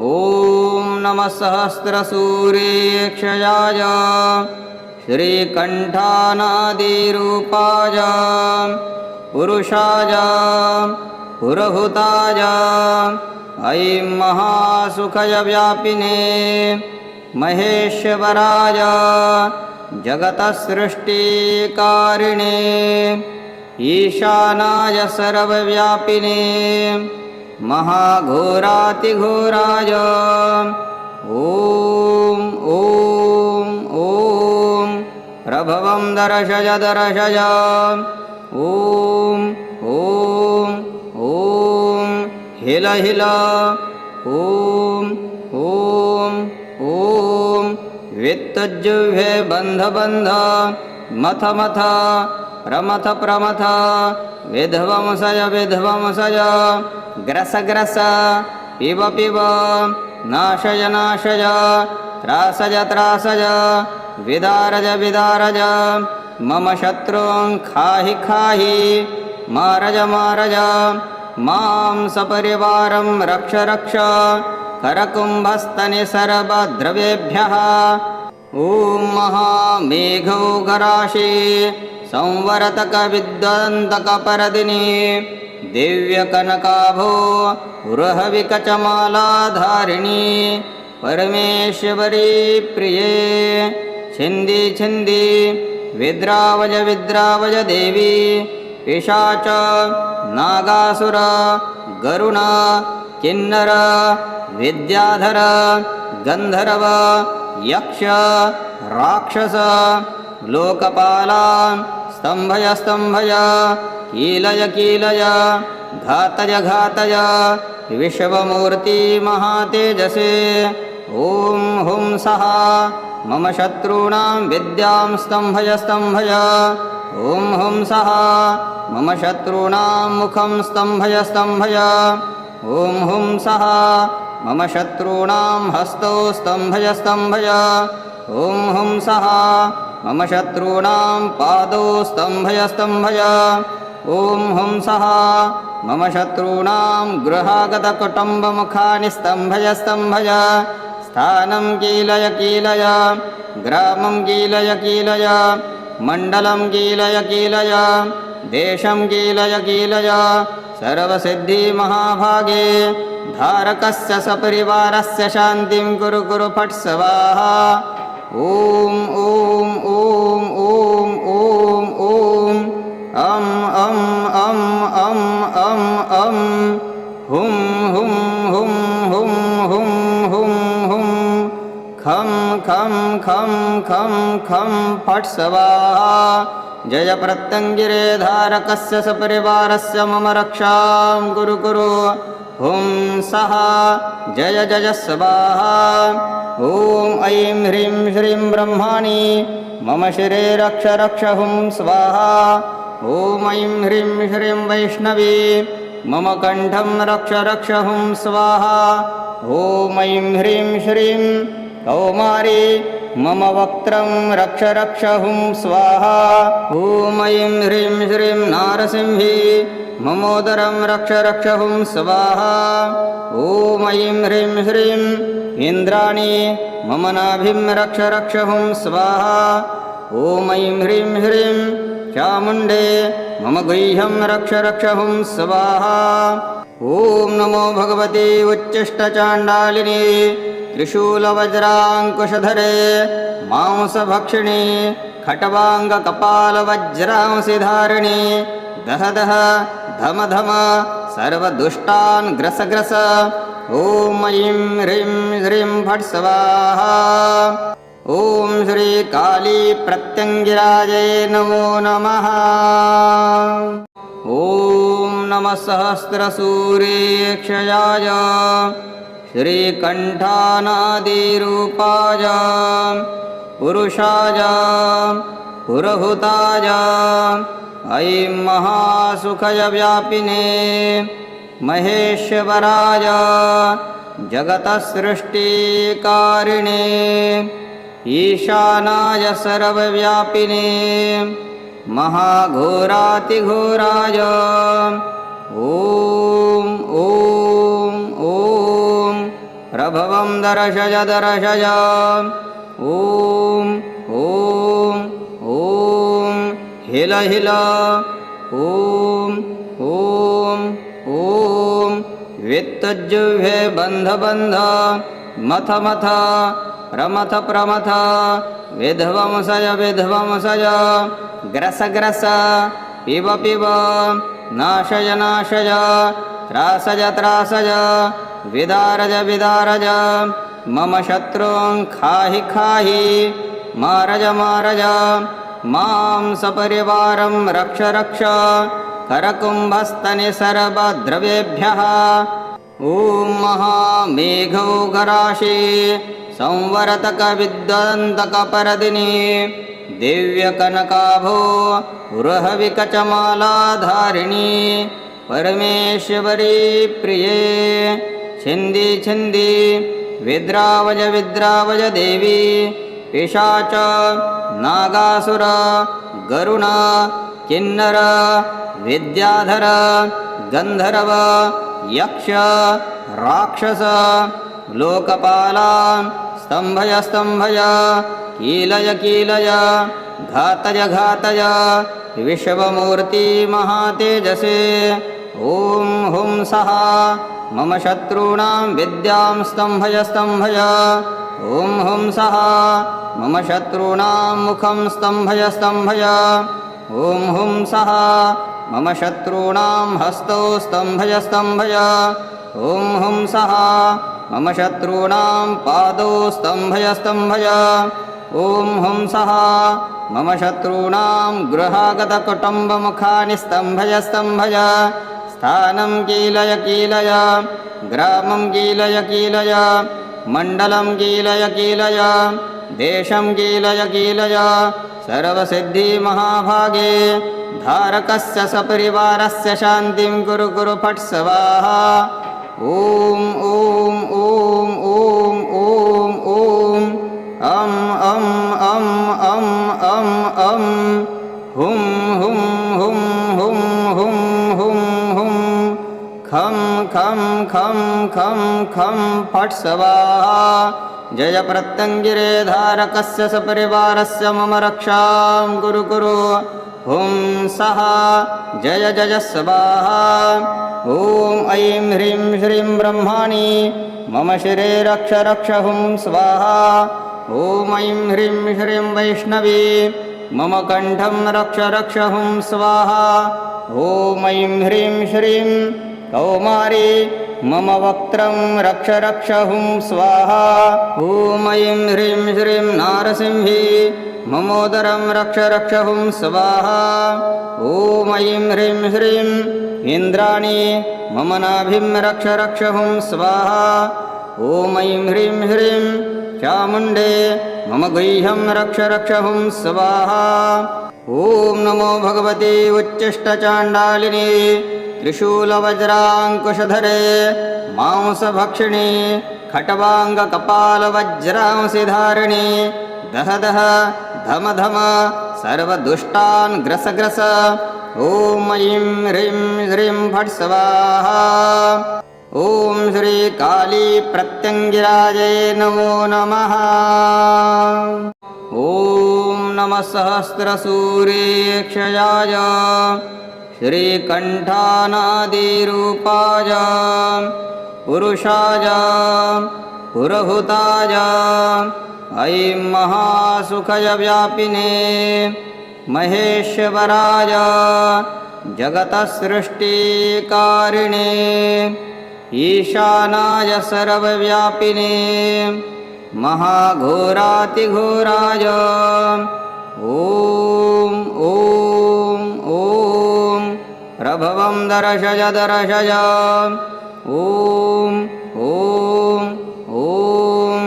ॐ नमः सहस्रसूर्येक्षयाय श्रीकण्ठानादिरूपाय पुरुषाय पुरहुताय ऐं महासुखयव्यापिने महेश्वराय जगतसृष्टिकारिणे ईशानाय सर्वव्यापिने महाघोरातिघोराय। ॐ ॐ ॐ, प्रभवं दर्शय दर्शय। ॐ ॐ ॐ, हिल हिल। ॐ ॐ ॐ, वित्तज्जुह्वे बन्ध बन्ध। मथ मथ, प्रमथ प्रमथ। विध्वंसय विध्वंसय। ग्रस ग्रस पिब पिब नाशय नाशय त्रासय त्रासय विदारज विदारज मम शत्रूं खाहि खाहि मारज मारज मां सपरिवारं रक्ष रक्ष करकुम्भस्तनिसर्वद्रव्येभ्यः ॐ महामेघौघराशि संवरतकविद्वन्तकपरदिनि दिव्यकनकाभो उरहविकचमालाधारिणी परमेश्वरी प्रिये। छिन्दी छिन्दी विद्रावज विद्रावज देवी। पिशाच नागासुर गरुण किन्नर विद्याधर गन्धर्व यक्ष राक्षस लोकपाला स्तम्भय स्तम्भय कीलय कीलय घातय घातय, विश्वमूर्ति महातेजसे। ॐ हुं सः, मम शत्रूणां विद्यां स्तम्भय स्तम्भय। ॐ हुं सः, मम शत्रूणां मुखं स्तम्भय स्तम्भय। ॐ हुं सः, मम शत्रूणां हस्तौ स्तम्भय स्तम्भय। ॐ हुं सः, मम शत्रूणां पादौ स्तम्भय स्तम्भय। ॐ हुं सः मम शत्रूणां गृहागतकुटुम्बमुखानि स्तम्भय स्तम्भय। स्थानं कीलय कीलय। ग्रामं कीलय कीलय। मण्डलं कीलय कीलय। देशं कीलय कीलय। सर्वसिद्धिमहाभागे धारकस्य सपरिवारस्य शान्तिं कुरु कुरु फट् स्वाहा। ॐ ॐ ॐ अं अं अं अं अं हुं हुं हुं हुं हुं हुं हुं। खं खं खं खं खं फट् स्वाहा जय प्रत्यङ्गिरे धारकस्य सपरिवारस्य मम रक्षां कुरु कुरु। हुं सः। जय जय स्वाहा। ॐ ऐं ह्रीं श्रीं ब्रह्माणि। मम शिरे रक्ष रक्ष। हुं स्वाहा ॐ ऐं ह्रीं श्रीं वैष्णवी मम कण्ठं रक्ष रक्ष हुं स्वाहा। ॐ ऐं ह्रीं श्रीं कौमारी मम वक्त्रं रक्ष रक्ष हुं स्वाहा। ॐ ऐं ह्रीं श्रीं नारसिंही ममोदरं रक्ष रक्ष हुं स्वाहा। ॐ ऐं ह्रीं श्रीं इन्द्राणि मम नाभिं रक्ष रक्ष हुं स्वाहा ॐ ऐं ह्रीं श्रीं चामुण्डे मम गुह्यं रक्ष रक्ष हुं स्वाहा। ॐ नमो भगवते उच्चिष्टचाण्डालिनी त्रिशूलवज्राङ्कुशधरे मांसभक्षिणी खट्वाङ्गकपालवज्रांसि धारिणि दह दह धम धम सर्वदुष्टान् ग्रस ग्रस ॐ ऐं ह्रीं श्रीं फट् स्वाहा ॐ श्रीकाली प्रत्यङ्गिराजै नमो नमः। ॐ नमः सहस्रसूर्येक्षयाय श्रीकण्ठानादिरूपाय पुरुषाय पुरहुताय ऐं महासुखयव्यापिने महेश्वराय जगतसृष्टिकारिणे ईशानाय सर्वव्यापिने महाघोरातिघोराय। ॐ ॐ ॐ, प्रभवं दर्शय दर्शय। ॐ ॐ ॐ, हिल हिल। ॐ ॐ ॐ वित्तज्जुह्वे बन्ध बन्ध, मथ मथ। प्रमथ प्रमथ। विध्वंसय विध्वंसय। ग्रस ग्रस। पिब पिब। नाशय नाशय। त्रासय त्रासय। विदारज विदारज। मम शत्रून् खाहि खाहि। मारज मारज। मां सपरिवारं रक्ष रक्ष। करकुम्भस्तनिसर्वद्रव्येभ्यः ॐ महामेघौघराशि संवरतकविद्वदन्तकपरदिनी दिव्यकनकाभो गृहविकचमालाधारिणी परमेश्वरी प्रिये। छिन्दी छिन्दी विद्रावज विद्रावज देवी पिशाच नागासुर गरुण किन्नर विद्याधर गन्धर्व यक्ष राक्षस लोकपाला स्तम्भय स्तम्भय। कीलय कीलय। घातय घातय। विश्वमूर्ति महातेजसे। ॐ हुं सः। मम शत्रूणां विद्यां स्तम्भय स्तम्भय। ॐ हुं सः। मम शत्रूणां मुखं स्तम्भय स्तम्भय। ॐ हुं सः। मम शत्रूणां हस्तौ स्तम्भय स्तम्भय ॐ हुं सः मम शत्रूणां पादौ स्तम्भय स्तम्भय। ॐ हुं सः मम शत्रूणां गृहागतकुटुम्बमुखानि स्तम्भय स्तम्भय। स्थानं कीलय कीलय। ग्रामं कीलय कीलय। मण्डलं कीलय कीलय। देशं कीलय कीलय। सर्वसिद्धिमहाभागे धारकस्य सपरिवारस्य शान्तिं कुरु कुरु फट् स्वाहा ॐ ॐ ॐ ॐ ॐ ॐ अं अं अं अं अं अं हुं हुं हुं हुं हुं हुं हुं खं खं खं खं खं फट् स्वाहा जय प्रत्यङ्गिरे धारकस्य सपरिवारस्य मम रक्षां कुरु कुरु। हुं सः। जय जय स्वाहा ॐ ऐं ह्रीं श्रीं ब्रह्माणि। मम शिरे रक्ष रक्ष हुं स्वाहा। ॐ ऐं ह्रीं श्रीं वैष्णवी। मम कण्ठं रक्ष रक्ष हुं स्वाहा। ॐ ऐं ह्रीं श्रीं कौमारी मम वक्त्रं रक्ष रक्ष हुं स्वाहा ॐ ऐं ह्रीं श्रीं नारसिंही ममोदरं रक्ष रक्ष हुं स्वाहा ॐ ऐं ह्रीं श्रीं इन्द्राणी मम नाभिं रक्ष रक्ष हुं स्वाहा ॐ ऐं ह्रीं श्रीं चामुण्डे मम गुह्यं रक्ष रक्ष हुं स्वाहा। ॐ नमो भगवते उच्चिष्टचाण्डालिनी त्रिशूलवज्राङ्कुशधरे मांसभक्षिणी खट्वाङ्गकपालवज्रांसि धारिणि दह दह धम धम सर्वदुष्टान् ग्रस ग्रस ॐ ऐं ह्रीं श्रीं फट् स्वाहा ॐ श्रीकाली प्रत्यङ्गिराजय नमो नमः। ॐ नमः सहस्रसूर्येक्षयाय श्रीकण्ठानादिरूपाय पुरुषाय पुरहुताय ऐं महासुखय व्यापिने जगतसृष्टिकारिणे ईशानाय सर्वव्यापिने महाघोरातिघोराय ॐ ॐ। प्रभवं दर्शय दर्शय। ॐ ॐ ॐ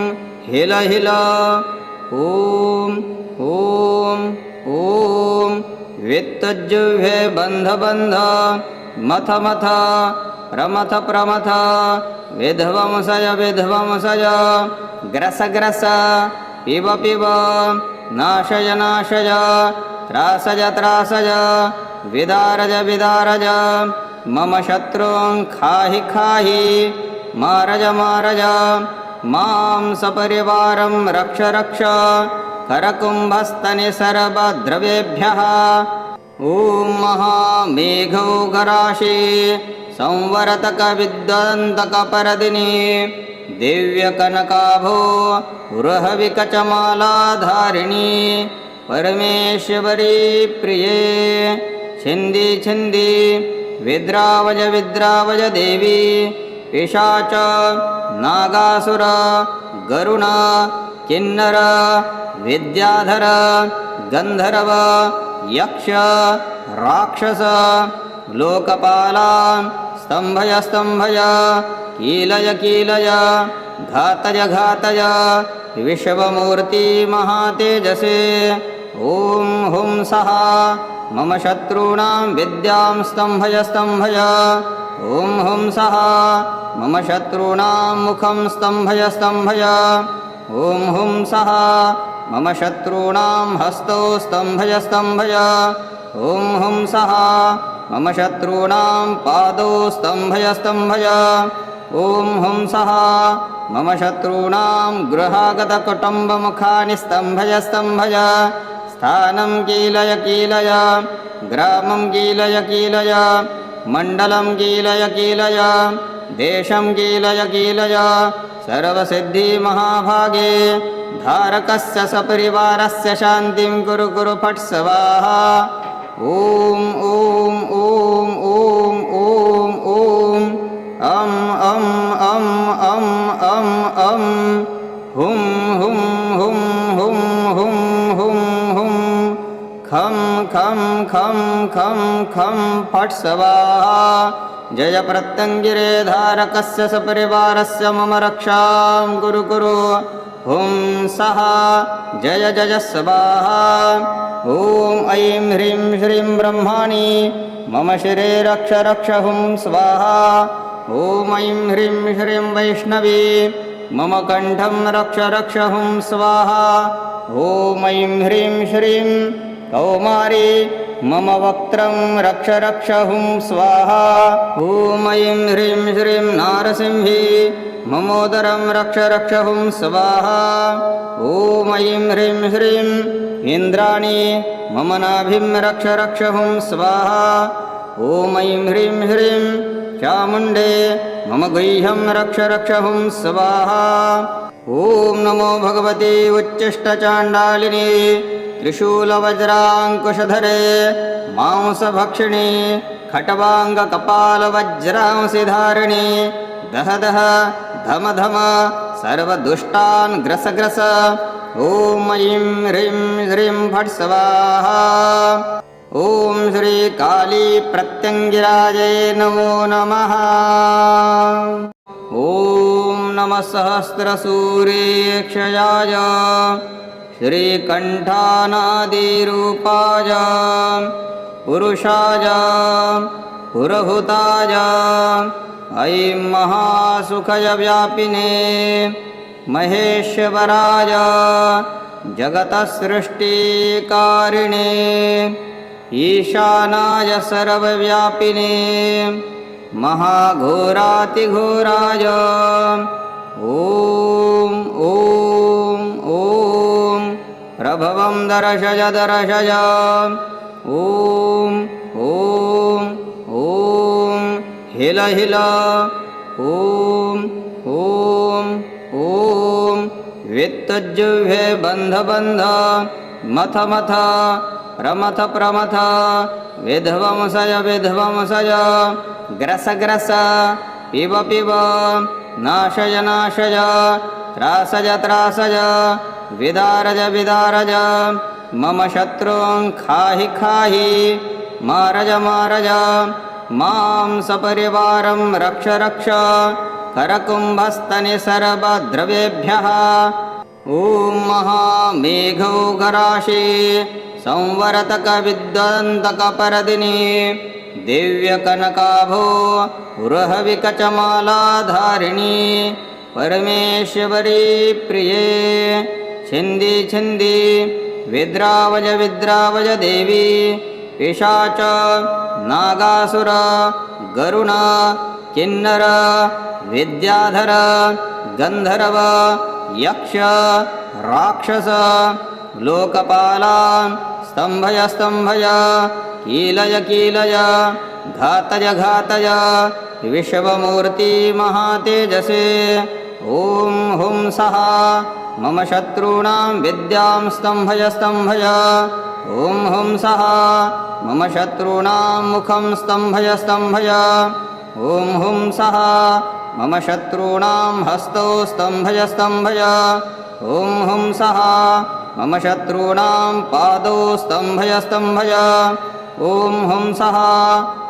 हिल हिल। ॐ ॐ ॐ वित्तज्जुह्वे बन्ध बन्ध। मथ मथ प्रमथ प्रमथ। विध्वंसय विध्वंसय। ग्रस ग्रस पिब पिब। नाशय नाशय। त्रासय त्रासय विदारज विदारज। मम शत्रून् खाहि खाहि। मारज मारज। मां सपरिवारं रक्ष रक्ष। करकुम्भस्तनिसर्वद्रवेभ्यः ॐ महामेघौघराशि संवरतकविद्वन्तकपरदिनि दिव्यकनकाभो पुरहविकचमालाधारिणी परमेश्वरी प्रिये छिन्दी छिन्दी विद्रावज विद्रावज देवी पिशाच नागासुर गरुण किन्नर विद्याधर गन्धर्व यक्ष राक्षस लोकपाला स्तम्भय स्तम्भय कीलय कीलय घातय घातय विश्वमूर्ति महातेजसे ॐ हुं सः मम शत्रूणां विद्यां स्तम्भय स्तम्भय। ॐ हुं सः। मम शत्रूणां मुखं स्तम्भय स्तम्भय। ॐ हुं सः। मम शत्रूणां हस्तौ स्तम्भय स्तम्भय। ॐ हुं सः। मम शत्रूणां पादौ स्तम्भय स्तम्भय। ॐ हुं सः। मम शत्रूणां गृहागतकुटुम्बमुखानि स्तम्भय स्तम्भय स्थानं कीलय कीलय ग्रामं कीलय कीलय मण्डलं कीलय कीलय देशं कीलय कीलय सर्वसिद्धिमहाभागे धारकस्य सपरिवारस्य शान्तिं कुरु कुरु फट् स्वाहा। ॐ ॐ ॐ ॐ ॐ ॐ अं खं खं खं खं फट् स्वाहा जय प्रत्यङ्गिरे धारकस्य सपरिवारस्य मम रक्षां कुरु कुरु। हुं सः। जय जय स्वाहा। ॐ ऐं ह्रीं श्रीं ब्रह्माणि। मम शिरे रक्ष रक्ष हुं स्वाहा। ॐ ऐं ह्रीं श्रीं वैष्णवी। मम कण्ठं रक्ष रक्ष हुं स्वाहा। ॐ ऐं ह्रीं श्रीं कौमारी मम वक्त्रं रक्ष रक्ष हुं स्वाहा। ॐ ऐं ह्रीं श्रीं नारसिंही ममोदरं रक्ष रक्ष हुं स्वाहा। ॐ ऐं ह्रीं श्रीं इन्द्राणी मम नाभिं रक्ष रक्ष हुं स्वाहा। ॐ ऐं ह्रीं श्रीं चामुण्डे मम गुह्यं रक्ष रक्ष हुं स्वाहा। ॐ नमो भगवते उच्चिष्टचाण्डालिनी त्रिशूलवज्राङ्कुशधरे मांसभक्षिणी खट्वाङ्गकपालवज्रांसि धारिणी दह दह धम धम सर्वदुष्टान् ग्रस ग्रस ॐ ऐं ह्रीं श्रीं फट् स्वाहा। ॐ श्रीकाली प्रत्यङ्गिराजय नमो नमः। ॐ नमः सहस्रसूर्येक्षयाय श्रीकण्ठानादिरूपाय पुरुषाय पुरहुताय ऐं महासुखय व्यापिने महेश्वराय जगतसृष्टिकारिणे ईशानाय सर्वव्यापिने महाघोरातिघोराय। ॐ ॐ ॐ प्रभवं दर्शय दर्शय। ॐ ॐ ॐ हिल हिल। ॐ ॐ ॐ वित्तज्जुह्वे बन्ध बन्ध। मथ मथ प्रमथ प्रमथ। विध्वंसय विध्वंसय। ग्रस ग्रस। पिब पिब। नाशय नाशय। त्रासय त्रासय विदारज विदारज। मम शत्रूं खाहि खाहि। मारज मारज। मां सपरिवारं रक्ष रक्ष। करकुम्भस्तनि सर्वद्रवेभ्यः ॐ महामेघौघराशि संवरतकविद्वन्तकपरदिनि दिव्यकनकाभो पुरहविकचमालाधारिणी परमेश्वरी प्रिये छिन्दी छिन्दी विद्रावज विद्रावज देवी पिशाच नागासुर गरुण किन्नर विद्याधर गन्धर्व यक्ष राक्षस लोकपाला स्तम्भय स्तम्भय कीलय कीलय घातय घातय विश्वमूर्ति महातेजसे ॐ हुं सः। मम शत्रूणां विद्यां स्तम्भय स्तम्भय। ॐ हुं सः। मम शत्रूणां मुखं स्तम्भय स्तम्भय। ॐ हुं सः। मम शत्रूणां हस्तौ स्तम्भय स्तम्भय। ॐ हुं सः। मम शत्रूणां पादौ स्तम्भय स्तम्भय। ॐ हुं सः।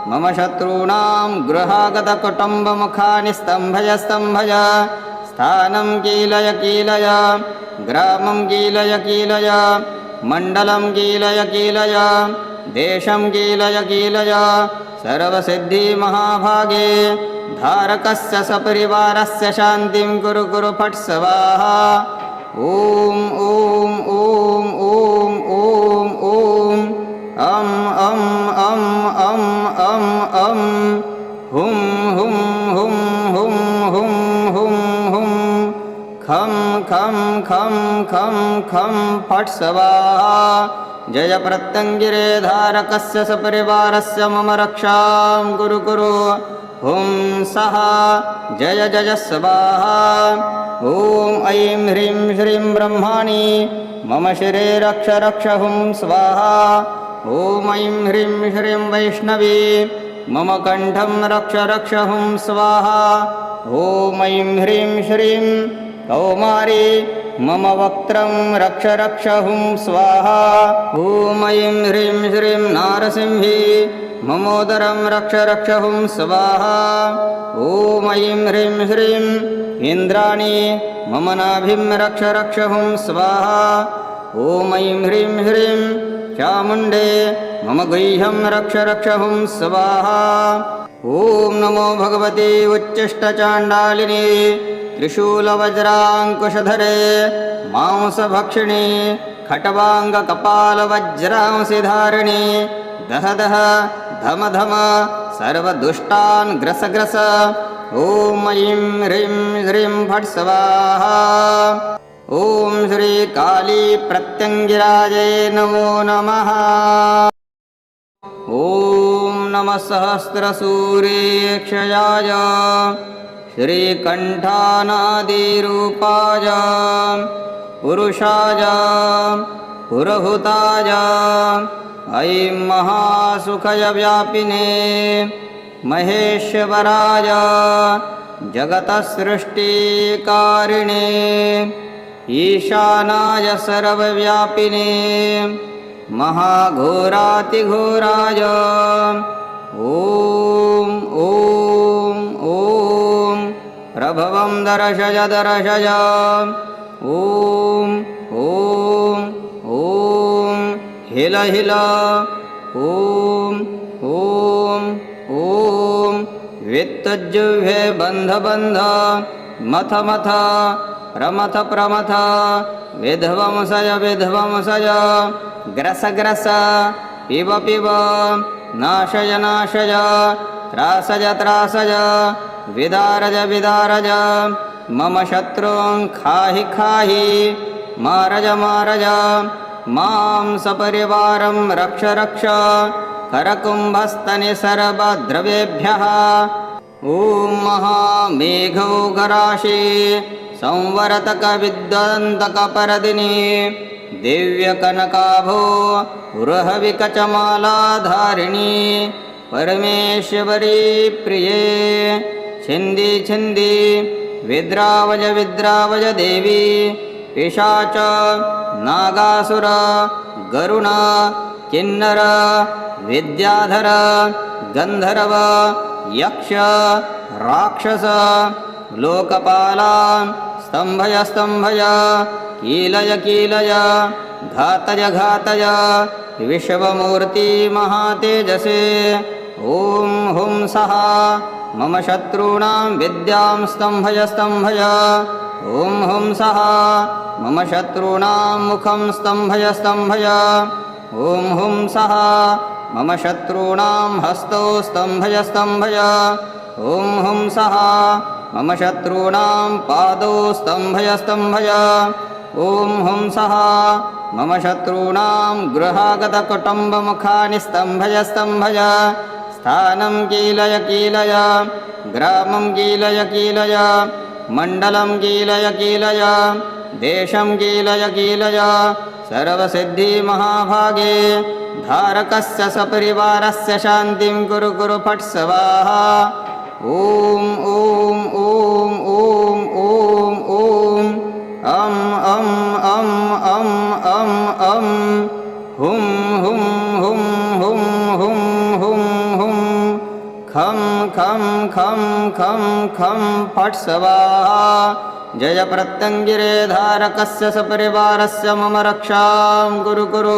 मम शत्रूणां गृहागतकुटुम्बमुखानि स्तम्भय स्तम्भय स्थानं कीलय कीलय ग्रामं कीलय कीलय मण्डलं कीलय कीलय देशं कीलय कीलय सर्वसिद्धिमहाभागे धारकस्य सपरिवारस्य शान्तिं कुरु कुरु फट् स्वाहा ॐ ॐ ॐ ॐ ॐ ॐ अं अं अं अं अं अं हुं खं खं खं खं फट् स्वाहा जय प्रत्यङ्गिरे धारकस्य सपरिवारस्य मम रक्षां कुरु कुरु। हुं सः। जय जय स्वाहा। ॐ ऐं ह्रीं श्रीं ब्रह्माणि। मम शिरे रक्ष रक्ष हुं स्वाहा। ॐ ऐं ह्रीं श्रीं वैष्णवी। मम कण्ठं रक्ष रक्ष हुं स्वाहा। ॐ ऐं ह्रीं श्रीं कौमारी मम वक्त्रं रक्ष रक्ष हुं स्वाहा। ॐ ऐं ह्रीं श्रीं नारसिंही ममोदरं रक्ष रक्ष हुं स्वाहा। ॐ ऐं ह्रीं श्रीं इन्द्राणी मम नाभिं रक्ष रक्ष हुं स्वाहा। ॐ ऐं ह्रीं श्रीं चामुण्डे मम गुह्यं रक्ष रक्ष हुं स्वाहा। ॐ नमो भगवते उच्चिष्टचाण्डालिनी त्रिशूलवज्राङ्कुशधरे मांसभक्षिणी खट्वाङ्गकपालवज्रांसि धारिणि दह दह धम धम सर्वदुष्टान् ग्रस ग्रस ॐ ऐं ह्रीं श्रीं फट् स्वाहा ॐ श्रीकाली प्रत्यङ्गिराजै नमो नमः। ॐ नमः सहस्रसूर्येक्षयाय श्रीकण्ठानादिरूपाय पुरुषाय पुरहुताय ऐं महासुखय व्यापिने महेश्वराय जगतसृष्टिकारिणे ईशानाय सर्वव्यापिने महाघोरातिघोराय ॐ ॐ। प्रभवं दर्शय दर्शय। ॐ ॐ ॐ हिल हिल। ॐ ॐ ॐ वित्तज्जुह्वे बन्ध बन्ध। मथ मथ प्रमथ प्रमथ। विध्वंसय विध्वंसय। ग्रस ग्रस। पिब पिब। नाशय नाशय। त्रासय त्रासय विदारज विदारज। मम शत्रूं खाहि खाहि। मारज मारज। मां सपरिवारं रक्ष रक्ष। करकुम्भस्तनिसर्वद्रवेभ्यः ॐ महामेघौघराशि संवरतकविद्वन्तकपरदिनी दिव्यकनकाभो गृहविकचमालाधारिणी परमेश्वरी प्रिये छिन्दी छिन्दी विद्रावज विद्रावज देवी पिशाच नागासुर गरुण किन्नर विद्याधर गन्धर्व यक्ष राक्षस लोकपाला स्तम्भय स्तम्भय कीलय कीलय घातय घातय विश्वमूर्ति महातेजसे ॐ हुं सः। मम शत्रूणां विद्यां स्तम्भय स्तम्भय। ॐ हुं सः। मम शत्रूणां मुखं स्तम्भय स्तम्भय। ॐ हुं सः। मम शत्रूणां हस्तौ स्तम्भय स्तम्भय। ॐ हुं सः। मम शत्रूणां पादौ स्तम्भय स्तम्भय। ॐ हुं सः। मम शत्रूणां गृहागतकुटुम्बमुखानि स्तम्भय स्तम्भय स्थानं कीलय कीलय ग्रामं कीलय कीलय मण्डलं कीलय कीलय देशं कीलय कीलय सर्वसिद्धिमहाभागे धारकस्य सपरिवारस्य शान्तिं कुरु कुरु फट् स्वाहा ॐ ॐ ॐ ॐ ॐ ॐ अं अं अं अं अं अं हुं खं खं खं खं खं फट् स्वाहा जय प्रत्यङ्गिरे धारकस्य सपरिवारस्य मम रक्षां कुरु कुरु।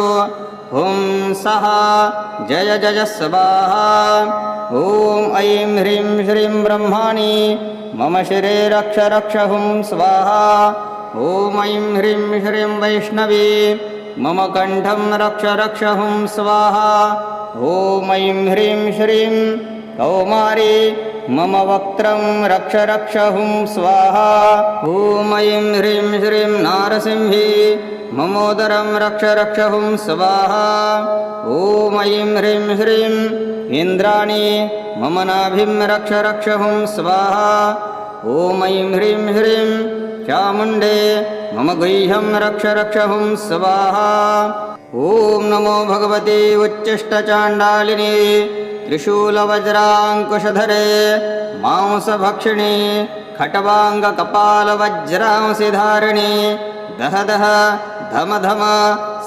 हुं सः। जय जय स्वाहा। ॐ ऐं ह्रीं श्रीं ब्रह्माणि। मम शिरे रक्ष रक्ष हुं स्वाहा। ॐ ऐं ह्रीं श्रीं वैष्णवी। मम कण्ठं रक्ष रक्ष हुं स्वाहा। ॐ ऐं ह्रीं श्रीं कौमारी मम वक्त्रं रक्ष रक्ष हुं स्वाहा। ॐ ऐं ह्रीं श्रीं नारसिंही ममोदरं रक्ष रक्ष हुं स्वाहा। ॐ ऐं ह्रीं श्रीं इन्द्राणि मम नाभिं रक्ष रक्ष हुं स्वाहा। ॐ ऐं ह्रीं श्रीं चामुण्डे मम गुह्यं रक्ष रक्ष हुं स्वाहा। ॐ नमो भगवते उच्चिष्टचाण्डालिने त्रिशूलवज्राङ्कुशधरे मांसभक्षिणे खट्वाङ्गकपालवज्रांसि धारिणे दह दह धम धम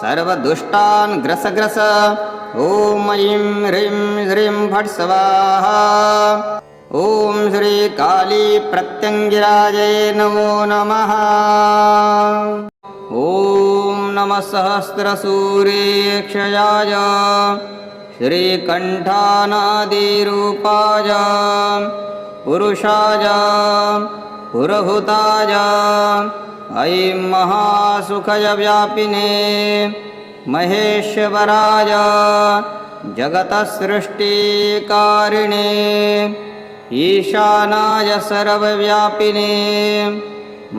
सर्वदुष्टान् ग्रस ग्रस ॐ ऐं ह्रीं श्रीं फट् स्वाहा ॐ श्रीकाली प्रत्यङ्गिराजये नमो नमः। ॐ नमः सहस्रसूर्येक्षयाय श्रीकण्ठानादिरूपाय पुरुषाय पुरहुताय ऐं महासुखय व्यापिने महेश्वराय जगतसृष्टिकारिणे ईशानाय सर्वव्यापिने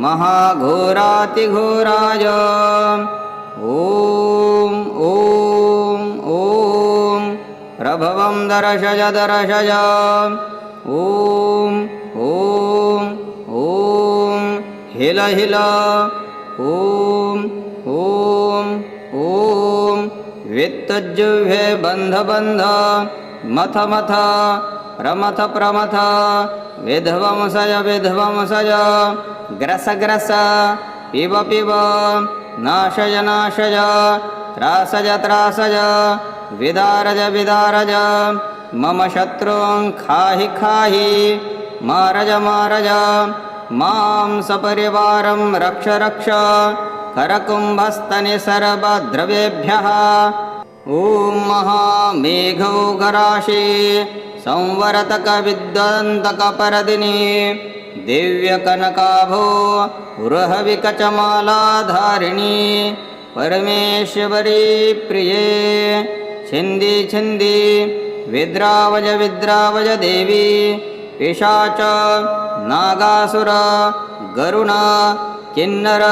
महाघोरातिघोराय ॐ ॐ प्रभवं दर्शय दर्शय। ॐ ॐ ॐ हिल हिल। ॐ ॐ ॐ वित्तज्जुह्वे बन्ध बन्ध। मथ मथ प्रमथ प्रमथ। विध्वंसय विध्वंसय। ग्रस ग्रस पिब पिब। नाशय नाशय। त्रासय त्रासय विदारज विदारज। मम शत्रून् खाहि खाहि। मारज मारज। मां सपरिवारं रक्ष रक्ष। करकुम्भस्तनि सर्वद्रव्येभ्यः ॐ महामेघौघराशि संवरतकविद्वन्तकपरदिनि दिव्यकनकाभो गृहविकचमालाधारिणी परमेश्वरी प्रिये छिन्दी छिन्दी विद्रावज विद्रावज देवी पिशाच नागासुर गरुण किन्नर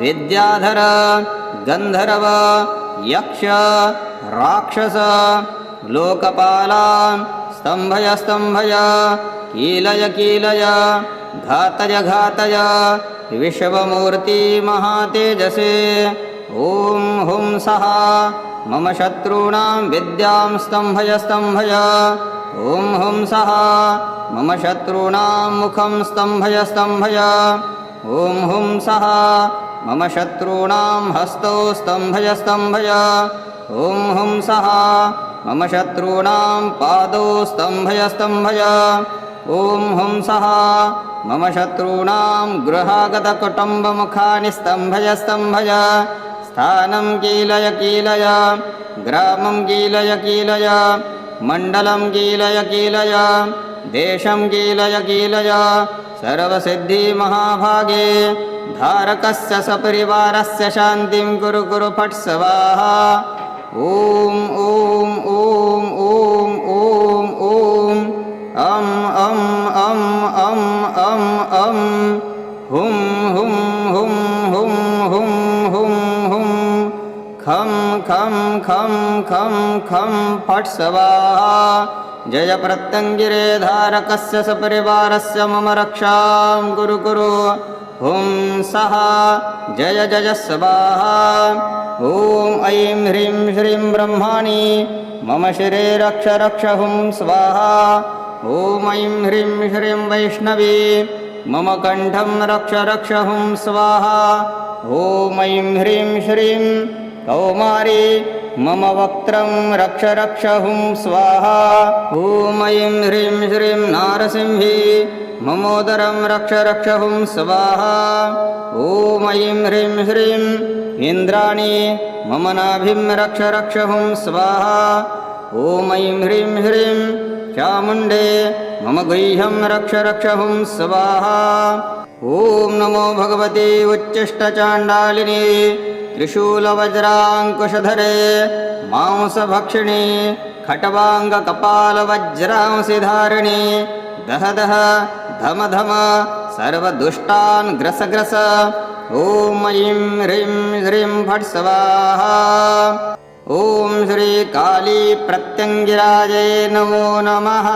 विद्याधर गन्धर्व यक्ष राक्षस लोकपाला स्तम्भय स्तम्भय कीलय कीलय घातय घातय विश्वमूर्ति महातेजसे ॐ हुं सः। मम शत्रूणां विद्यां स्तम्भय स्तम्भय। ॐ हुं सः। मम शत्रूणां मुखं स्तम्भय स्तम्भय। ॐ हुं सः। मम शत्रूणां हस्तौ स्तम्भय स्तम्भय। ॐ हुं सः। मम शत्रूणां पादौ स्तम्भय स्तम्भय। ॐ हुं सः। मम शत्रूणां गृहागतकुटुम्बमुखानि स्तम्भय स्तम्भय स्थानं कीलय कीलय ग्रामं कीलय कीलय मण्डलं कीलय कीलय देशं कीलय कीलय सर्वसिद्धिमहाभागे धारकस्य सपरिवारस्य शान्तिं कुरु कुरु फट् स्वाहा। ॐ ॐ ॐ ॐ ॐ ॐ अं अं अं अं खं खं खं खं फट् स्वाहा जय प्रत्यङ्गिरे धारकस्य सपरिवारस्य मम रक्षां कुरु कुरु। हुं सः। जय जय स्वाहा। ॐ ऐं ह्रीं श्रीं ब्रह्माणि। मम शिरे रक्ष रक्ष हुं स्वाहा। ॐ ऐं ह्रीं श्रीं वैष्णवी। मम कण्ठं रक्ष रक्ष हुं स्वाहा। ॐ ऐं ह्रीं श्रीं कौमारी मम वक्त्रं रक्ष रक्ष हुं स्वाहा। ॐ ऐं ह्रीं श्रीं नारसिंही ममोदरं रक्ष रक्ष हुं स्वाहा। ॐ ऐं ह्रीं श्रीं इन्द्राणी मम नाभिं रक्ष रक्ष हुं स्वाहा। ॐ ऐं ह्रीं श्रीं चामुण्डे मम गुह्यं रक्ष रक्ष हुं स्वाहा। ॐ नमो भगवते उच्चिष्टचाण्डालिनी त्रिशूलवज्राङ्कुशधरे मांसभक्षिणी खट्वाङ्गकपालवज्रांसि धारिणी दह दह धम धम सर्वदुष्टान् ग्रस ग्रस ॐ ऐं ह्रीं श्रीं फट् स्वाहा। ॐ श्रीकाली प्रत्यङ्गिराजये नमो नमः